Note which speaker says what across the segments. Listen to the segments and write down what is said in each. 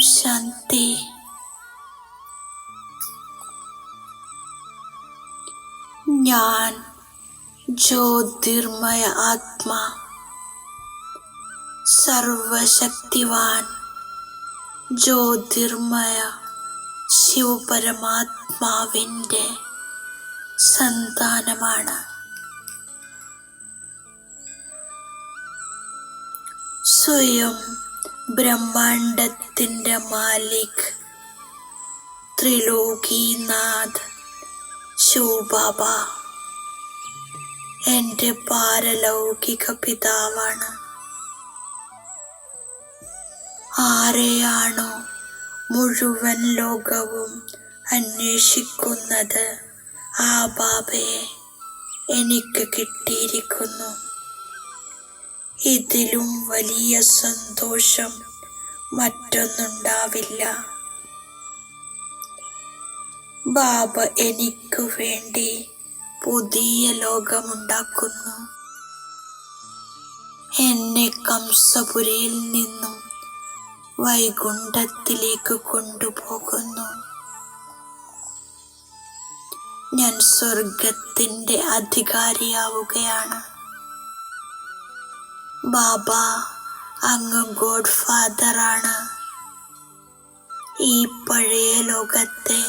Speaker 1: ശാന്തി. ഞാൻ ജ്യോതിർമയ ആത്മാ സർവശക്തിവാൻ ജ്യോതിർമയ ശിവപരമാത്മാവിന്റെ സന്താനമാണ്. സ്വയം ബ്രഹ്മാണ്ടത്തിന്റെ മാലിക് ത്രിലോകീനാഥ് ശിവബാബ എന്റെ പാരലൗകിക പിതാവാണ്. ആരെയാണോ മുഴുവൻ ലോകവും അന്വേഷിക്കുന്നത് ആ ബാബയെ എനിക്ക് കിട്ടിയിരിക്കുന്നു. ഇതിലും വലിയ സന്തോഷം മറ്റൊന്നുണ്ടാവില്ല. ബാബ എനിക്ക് വേണ്ടി പുതിയ ലോകമുണ്ടാക്കുന്നു. എന്നെ കംസപുരിയിൽ നിന്നും വൈകുണ്ഠത്തിലേക്ക് കൊണ്ടുപോകുന്നു. ഞാൻ സ്വർഗത്തിന്റെ അധികാരിയാവുകയാണ്. ബാബ അങ്ങ് ഗോഡ് ഫാദറാണ് ഈ പഴയ ലോകത്തെ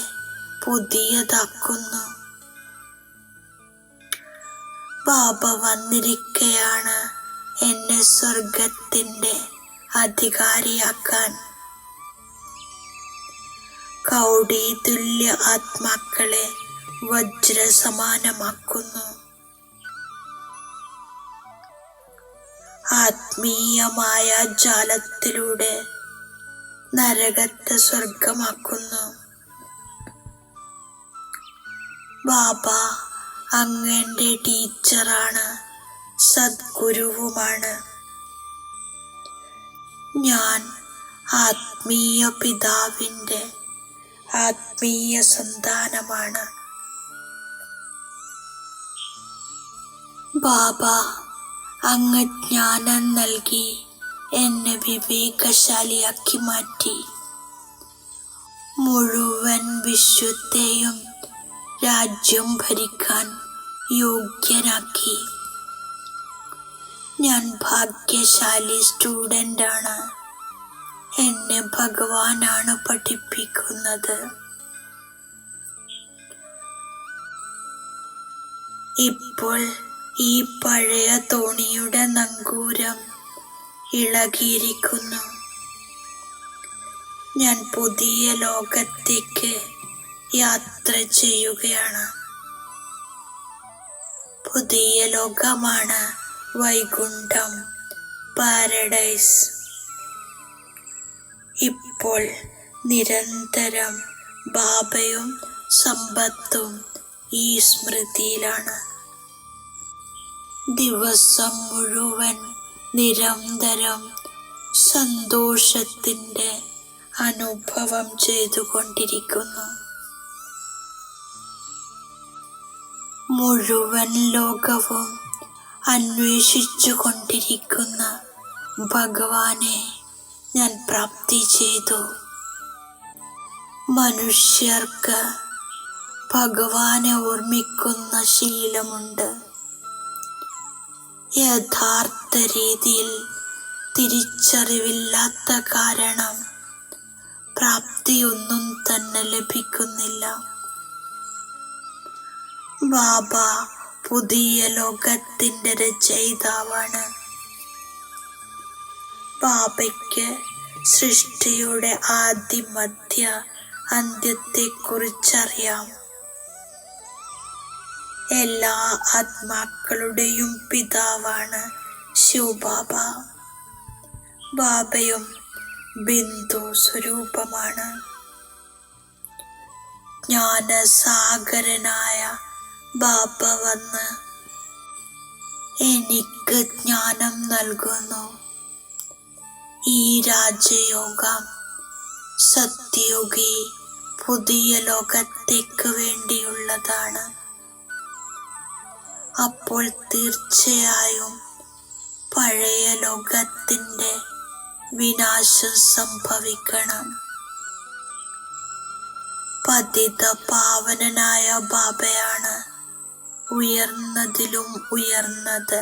Speaker 1: പുതിയതാക്കുന്നു. ബാബ വന്നിരിക്കയാണ് എന്നെ സ്വർഗത്തിന്റെ അധികാരിയാക്കാൻ. കൗടി തുല്യ ആത്മാക്കളെ വജ്രസമാനമാക്കുന്നു. ആത്മീയമായ ജാലത്തിലൂടെ നരകത്തെ സ്വർഗമാക്കുന്നു ബാബ അങ്ങന്റെ ടീച്ചറാണ് സദ്ഗുരുവുമാണ്. ഞാൻ ആത്മീയ പിതാവിന്റെ ആത്മീയ സന്താനമാണ്. ബാബ അങ്ങ് ജ്ഞാനം നൽകി എന്നെ വിവേകശാലിയാക്കി മാറ്റി. മുഴുവൻ വിശ്വത്തെയും രാജ്യം ഭരിക്കാൻ യോഗ്യനാക്കി. ഞാൻ ഭാഗ്യശാലി സ്റ്റുഡന്റാണ്. എന്നെ ഭഗവാനാണ് പഠിപ്പിക്കുന്നത്. ഇപ്പോൾ ഈ പഴയ തോണിയുടെ നങ്കൂരം ഇളകിയിരിക്കുന്നു. ഞാൻ പുതിയ ലോകത്തേക്ക് യാത്ര ചെയ്യുകയാണ്. പുതിയ ലോകമാണ് വൈകുണ്ഠം പാരഡൈസ്. ഇപ്പോൾ നിരന്തരം ബാബയും സമ്പത്തും ഈ സ്മൃതിയിലാണ്. ദിവസം മുഴുവൻ നിരന്തരം സന്തോഷത്തിന്റെ അനുഭവം ചെയ്തുകൊണ്ടിരിക്കുന്നു. മുഴുവൻ ലോകവും അന്വേഷിച്ചു കൊണ്ടിരിക്കുന്ന ഭഗവാനെ ഞാൻ പ്രാപ്തി ചെയ്തു. മനുഷ്യർക്ക് ഭഗവാനെ ഓർമ്മിക്കുന്ന ശീലമുണ്ട്. യഥാർത്ഥ രീതിയിൽ തിരിച്ചറിവില്ലാത്ത കാരണം പ്രാപ്തിയൊന്നും തന്നെ ലഭിക്കുന്നില്ല. ബാബ പുതിയ ലോകത്തിന്റെ രചയിതാവാണ്. ബാബയ്ക്ക് സൃഷ്ടിയുടെ ആദ്യ മധ്യ അന്ത്യത്തെക്കുറിച്ചറിയാം. എല്ലാ ആത്മാക്കളുടെയും പിതാവാണ് ശിവബാബ. ബാബയും ബിന്ദു സ്വരൂപമാണ്. ജ്ഞാനസാഗരനായ ബാബ വന്ന് എനിക്ക് ജ്ഞാനം നൽകുന്നു. ഈ രാജയോഗം സത്യയോഗി പുതിയ ലോകത്തേക്ക് വേണ്ടിയുള്ളതാണ്. അപ്പോൾ തീർച്ചയായും പഴയ ലോകത്തിന്റെ വിനാശം സംഭവിക്കണം. പതിത പാവനനായ ബാബയാണ് ഉയർന്നതിലും ഉയർന്നത്.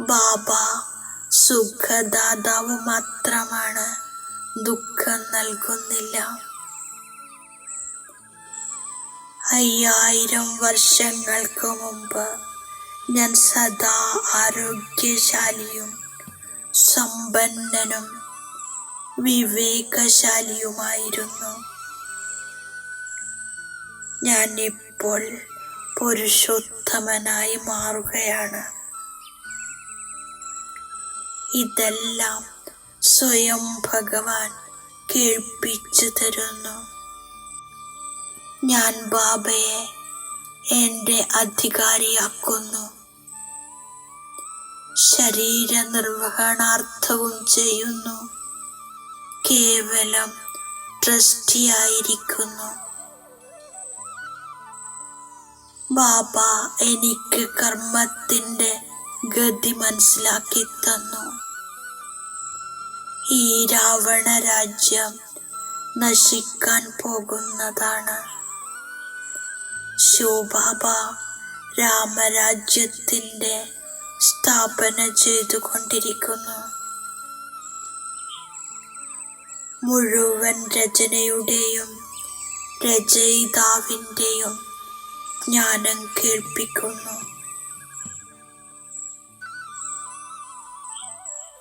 Speaker 1: ബാബ സുഖദാതാവ് മാത്രമാണ് ദുഃഖം നൽകുന്നില്ല. അയ്യായിരം വർഷങ്ങൾക്ക് മുമ്പ് ഞാൻ സദാ ആരോഗ്യശാലിയും സമ്പന്നനും വിവേകശാലിയുമായിരുന്നു. ഞാൻ ഇപ്പോൾ പുരുഷോത്തമനായി മാറുകയാണ്. ഇതെല്ലാം സ്വയം ഭഗവാൻ കേൾപ്പിച്ചു തരുന്നു. ഞാൻ ബാബയെ എന്റെ അധികാരിയാക്കുന്നു. ശരീര നിർവഹണാർത്ഥവും ചെയ്യുന്നു. കേവലം ട്രസ്റ്റിയായിരിക്കുന്നു. ബാബ എനിക്ക് കർമ്മത്തിന്റെ ഗതി മനസ്സിലാക്കി തന്നു. ഈ രാവണ രാജ്യം നശിക്കാൻ പോകുന്നതാണ്. ശിവബാബ രാമരാജ്യത്തിന്റെ സ്ഥാപന ചെയ്തുകൊണ്ടിരിക്കുന്നു. മുഴുവൻ രചനയുടെയും രചയിതാവിന്റെയും ജ്ഞാനം കേൾപ്പിക്കുന്നു.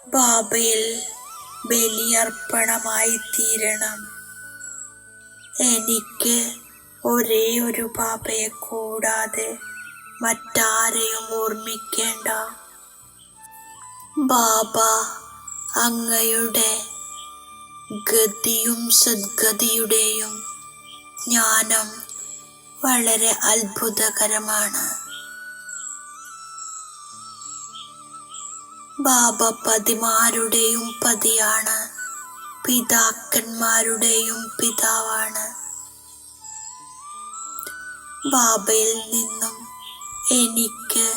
Speaker 1: ബാബയിൽ ബലിയർപ്പണമായി തീരണം എനിക്ക് ഒരേ ഒരു പാപയെ കൂടാതെ മറ്റാരെയും ഓർമ്മിക്കേണ്ട. ബാബ അങ്ങയുടെ ഗതിയും സദ്ഗതിയുടെയും ജ്ഞാനം വളരെ അത്ഭുതകരമാണ്. ബാബ പതിമാരുടെയും പതിയാണ് പിതാക്കന്മാരുടെയും പിതാവാണ്. ബാബയിൽ നിന്നും എനിക്ക്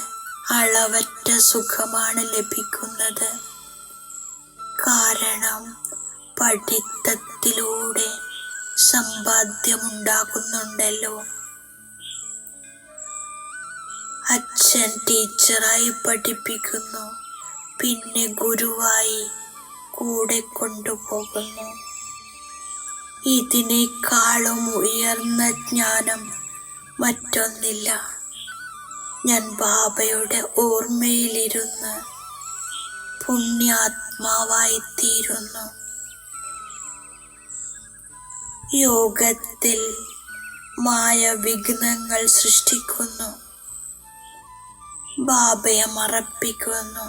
Speaker 1: അളവറ്റ സുഖമാണ് ലഭിക്കുന്നത്. കാരണം പഠിത്തത്തിലൂടെ സമ്പാദ്യമുണ്ടാകുന്നുണ്ടല്ലോ. അച്ഛൻ ടീച്ചറായി പഠിപ്പിക്കുന്നു. പിന്നെ ഗുരുവായി കൂടെ കൊണ്ടുപോകുന്നു. ഇതിനേക്കാളും ഉയർന്ന ജ്ഞാനം മറ്റൊന്നില്ല. ഞാൻ ബാബയുടെ ഓർമ്മയിലിരുന്ന് പുണ്യാത്മാവായി തീരുന്നു യോഗത്തിൽ മായ വിഘ്നങ്ങൾ സൃഷ്ടിക്കുന്നു. ബാബയെ മറപ്പിക്കുന്നു.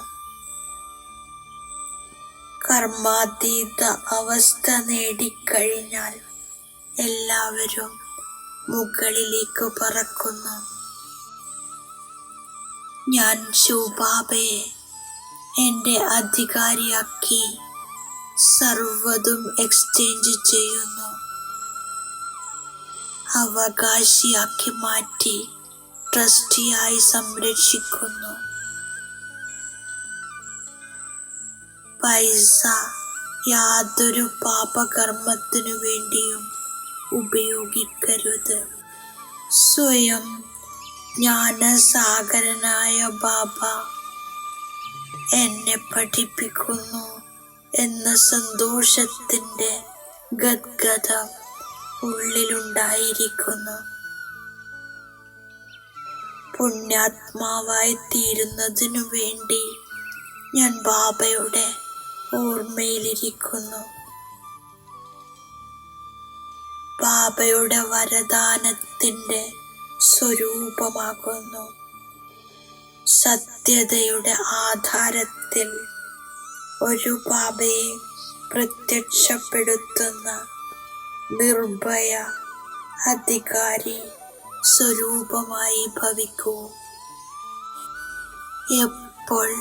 Speaker 1: കർമാതീത അവസ്ഥ നേടിക്കഴിഞ്ഞാൽ എല്ലാവരും മുകളിലേക്ക് പറക്കുന്നു. ഞാൻ ശോഭാബയെ എന്റെ അധികാരിയാക്കി സർവതും എക്സ്ചേഞ്ച് ചെയ്യുന്നു. അവകാശിയാക്കി മാറ്റി ട്രസ്റ്റിയായി സംരക്ഷിക്കുന്നു. പൈസ യാതൊരു പാപകർമ്മത്തിനു വേണ്ടിയും ഉപയോഗിക്കരുത്. സ്വയം ജ്ഞാനസാഗരനായ ബാബ എന്നെ പഠിപ്പിക്കുന്നു എന്ന സന്തോഷത്തിന്റെ ഗദ്ഗതം ഉള്ളിലുണ്ടായിരിക്കുന്നു. പുണ്യാത്മാവായി തീരുന്നതിനു വേണ്ടി ഞാൻ ബാബയുടെ ഓർമ്മയിലിരിക്കുന്നു. ബാബയുടെ വരദാനത്തിന്റെ സ്വരൂപമാകുന്നു. സത്യതയുടെ ആധാരത്തിൽ ഒരു ബാബയെ പ്രത്യക്ഷപ്പെടുത്തുന്ന നിർഭയ അധികാരി സ്വരൂപമായി ഭവിക്കൂ. എപ്പോൾ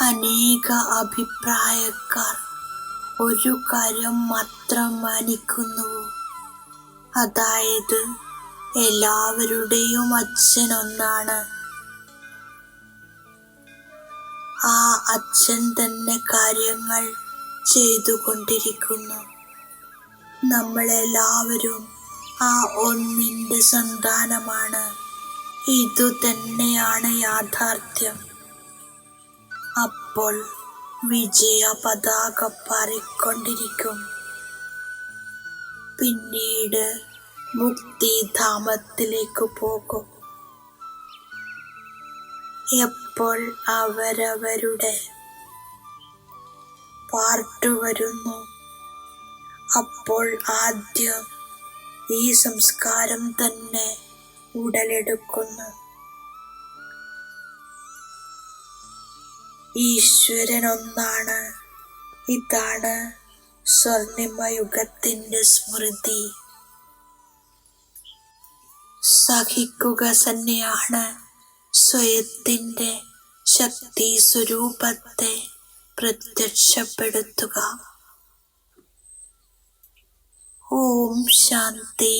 Speaker 1: അനേക അഭിപ്രായക്കാർ ഒരു കാര്യം മാത്രം മാനിക്കുന്നുവോ? അതായത് എല്ലാവരുടെയും അച്ഛൻ ഒന്നാണ് ആ അച്ഛൻ തന്നെ കാര്യങ്ങൾ ചെയ്തുകൊണ്ടിരിക്കുന്നു. നമ്മളെല്ലാവരും ആ ഒന്നിന്റെ സന്താനമാണ്. ഇതു തന്നെയാണ് യാഥാർത്ഥ്യം. അപ്പോൾ വിജയ പതാക പാറിക്കൊണ്ടിരിക്കും. പിന്നീട് മുക്തിധാമത്തിലേക്ക് പോകും. എപ്പോൾ അവരവരുടെ പാർട്ട് വരുന്നു അപ്പോൾ ആദ്യം ഈ സംസ്കാരം തന്നെ ഉടലെടുക്കുന്നു. ഈശ്വരൻ ഒന്നാണ് ഇതാണ് സ്വർണിമയുഗത്തിന്റെ സ്മൃതി. സഹിക്കുക തന്നെയാണ് സ്വയത്തിന്റെ ശക്തി സ്വരൂപത്തെ പ്രത്യക്ഷപ്പെടുത്തുക. ഓം ശാന്തി.